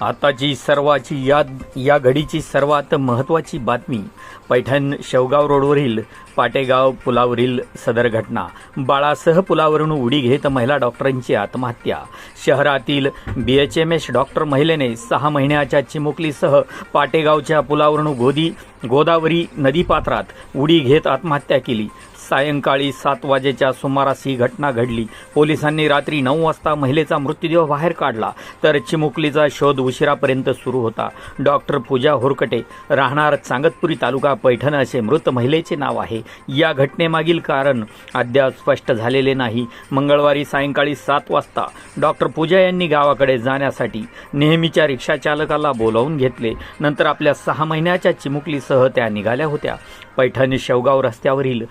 आताची सर्वाची या या घडीची सर्वात महत्त्वाची बातमी पैठण शेवगाव रोडवरील पाटेगाव पुलावरील सदर घटना. बाळासह पुलावरून उडी घेत महिला डॉक्टरांची आत्महत्या. शहरातील बीएचएमएस डॉक्टर महिलेने सहा महिन्याच्या चिमुकलीसह पाटेगावच्या पुलावरून गोदी गोदावरी नदीपात्रात उडी घेत आत्महत्या केली. सायंकाळी सात वाजेच्या सुमारास ही घटना घडली. पोलिसांनी रात्री नऊ वाजता महिलेचा मृतदेह बाहेर काढला तर चिमुकलीचा शोध उशिरापर्यंत सुरू होता. डॉक्टर पूजा होरकटे राहणार चांगतपुरी तालुका पैठण असे मृत महिलेचे नाव आहे. या घटनेमागील कारण अद्याप स्पष्ट झालेले नाही. मंगळवारी सायंकाळी सात वाजता डॉक्टर पूजा यांनी गावाकडे जाण्यासाठी नेहमीच्या रिक्षाचालकाला बोलावून घेतले. नंतर आपल्या सहा महिन्याच्या चिमुकलीसह त्या निघाल्या होत्या. पैठण शेवगाव रस्त्यावरील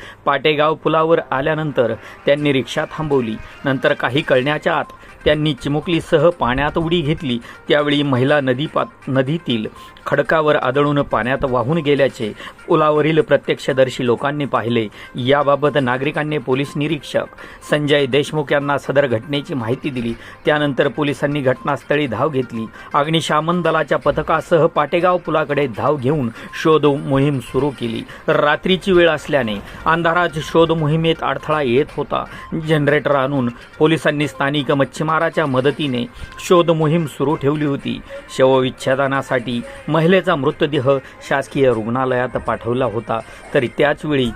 पाटेगाव पुलावर आल्यानंतर त्यांनी रिक्षा थांबवली. नंतर काही कळण्याच्या आत त्यांनी चिमुकलीसह पाण्यात उडी घेतली. त्यावेळी महिला नदी नदीतील खडकावर आदळून पाण्यात वाहून गेल्याचे पुलावरील प्रत्यक्षदर्शी लोकांनी पाहिले. याबाबत नागरिकांनी पोलीस निरीक्षक संजय देशमुख यांना सदर घटनेची माहिती दिली. त्यानंतर पोलिसांनी घटनास्थळी धाव घेतली. अग्निशामन दलाच्या पथकासह पाटेगाव पुलाकडे धाव घेऊन शोध मोहीम सुरू केली. रात्रीची वेळ असल्याने अंधारात शोध मोहिमेत अडथळा येत होता. जनरेटर आणून पोलिसांनी स्थानिक मच्छीमाराच्या मदतीने शोध मोहीम सुरू ठेवली होती. शवविच्छेदनासाठी महिलेचा मृतदेह शासकीय रुग्णालयात पाठवला होता. तरी त्याचवेळी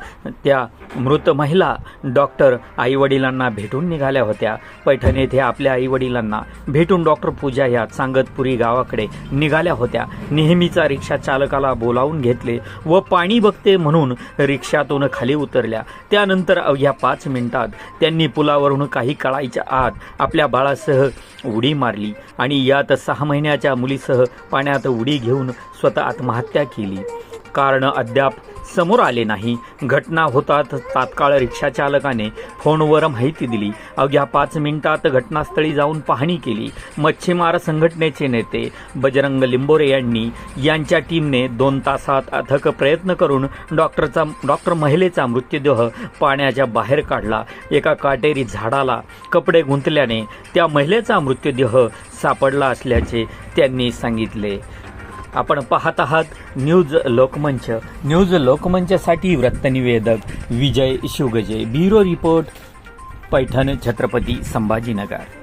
त्या मृत महिला डॉक्टर आईवडिलांना भेटून निघाल्या होत्या. पैठण येथे आपल्या आईवडिलांना भेटून डॉक्टर पूजा ह्या सांगतपुरी गावाकडे निघाल्या होत्या. नेहमीचा रिक्षा चालकाला बोलावून घेतले व पाणी बघते म्हणून रिक्षातून खाली उतरल्या. त्यानंतर अवघ्या पाच मिनिटात त्यांनी पुलावरून काही काळाच्या आत आपल्या बाळासह उडी मारली आणि यात सहा महिन्याच्या मुलीसह पाण्यात उडी घेऊन स्वतः आत्महत्या केली. कारण अद्याप समोर आले नाही. घटना होतात तात्काळ रिक्षा चालकाने फोनवर माहिती दिली. अवघ्या पाच मिनिटात घटनास्थळी जाऊन पाहणी केली. मच्छीमार संघटनेचे नेते बजरंग लिंबोरे यांनी यांच्या टीमने दोन तासात अथक प्रयत्न करून डॉक्टरचा डॉक्टर महिलेचा मृत्यूदेह पाण्याच्या बाहेर काढला. एका काटेरी झाडाला कपडे गुंतल्याने त्या महिलेचा मृत्यूदेह सापडला असल्याचे त्यांनी सांगितले. आपण पाहत आहात न्यूज लोकमंच. न्यूज लोकमंचसाठी वृत्तनिवेदक विजय शिवगजे ब्युरो रिपोर्ट पैठण छत्रपती संभाजीनगर.